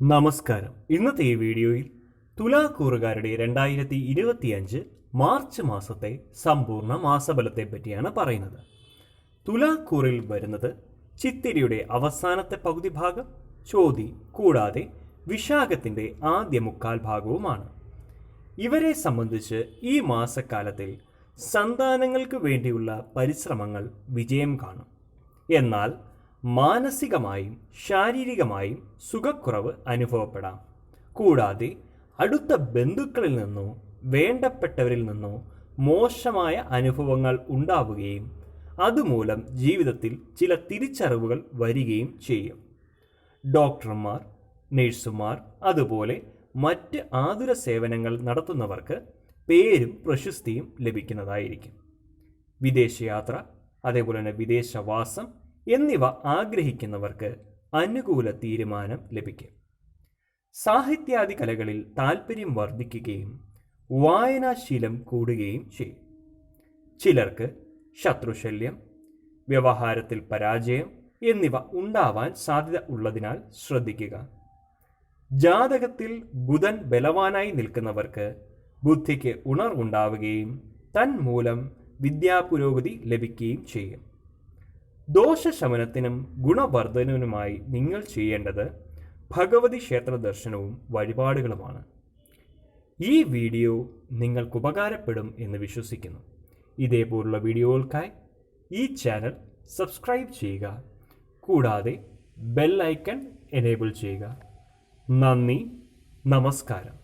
നമസ്കാരം. ഇന്നത്തെ ഈ വീഡിയോയിൽ തുലാക്കൂറുകാരുടെ രണ്ടായിരത്തി ഇരുപത്തിയഞ്ച് മാർച്ച് മാസത്തെ സമ്പൂർണ മാസബലത്തെ പറ്റിയാണ് പറയുന്നത്. തുലാക്കൂറിൽ വരുന്നത് ചിത്തിരിയുടെ അവസാനത്തെ പകുതി ഭാഗം ചോതി കൂടാതെ വിശാഖത്തിന്റെ ആദ്യ മുക്കാൽ ഭാഗവുമാണ്. ഇവരെ സംബന്ധിച്ച് ഈ മാസക്കാലത്തിൽ സന്താനങ്ങൾക്ക് വേണ്ടിയുള്ള പരിശ്രമങ്ങൾ വിജയം കാണും. എന്നാൽ മാനസികമായും ശാരീരികമായും സുഖക്കുറവ് അനുഭവപ്പെടാം. കൂടാതെ അടുത്ത ബന്ധുക്കളിൽ നിന്നോ വേണ്ടപ്പെട്ടവരിൽ നിന്നോ മോശമായ അനുഭവങ്ങൾ ഉണ്ടാവുകയും അതുമൂലം ജീവിതത്തിൽ ചില തിരിച്ചറിവുകൾ വരികയും ചെയ്യും. ഡോക്ടർമാർ നഴ്സുമാർ അതുപോലെ മറ്റ് ആതുര സേവനങ്ങൾ നടത്തുന്നവർക്ക് പേരും പ്രശസ്തിയും ലഭിക്കുന്നതായിരിക്കും. വിദേശയാത്ര അതേപോലെ തന്നെ വിദേശവാസം എന്നിവ ആഗ്രഹിക്കുന്നവർക്ക് അനുകൂല തീരുമാനം ലഭിക്കും. സാഹിത്യാദി കലകളിൽ താല്പര്യം വർദ്ധിക്കുകയും വായനാശീലം കൂടുകയും ചെയ്യും. ചിലർക്ക് ശത്രുശല്യം വ്യവഹാരത്തിൽ പരാജയം എന്നിവ ഉണ്ടാവാൻ സാധ്യത ഉള്ളതിനാൽ ശ്രദ്ധിക്കുക. ജാതകത്തിൽ ബുധൻ ബലവാനായി നിൽക്കുന്നവർക്ക് ബുദ്ധിക്ക് ഉണർവുണ്ടാവുകയും തന്മൂലം വിദ്യാപുരോഗതി ലഭിക്കുകയും ചെയ്യും. ദോഷശമനത്തിനും ഗുണവർദ്ധനവിനുമായി നിങ്ങൾ ചെയ്യേണ്ടത് ഭഗവതി ക്ഷേത്ര ദർശനവും വഴിപാടുകളുമാണ്. ഈ വീഡിയോ നിങ്ങൾക്ക് ഉപകാരപ്പെടും എന്ന് വിശ്വസിക്കുന്നു. ഇതേപോലുള്ള വീഡിയോകൾക്കായി ഈ ചാനൽ സബ്സ്ക്രൈബ് ചെയ്യുക. കൂടാതെ ബെൽ ഐക്കൺ എനേബിൾ ചെയ്യുക. നന്ദി. നമസ്കാരം.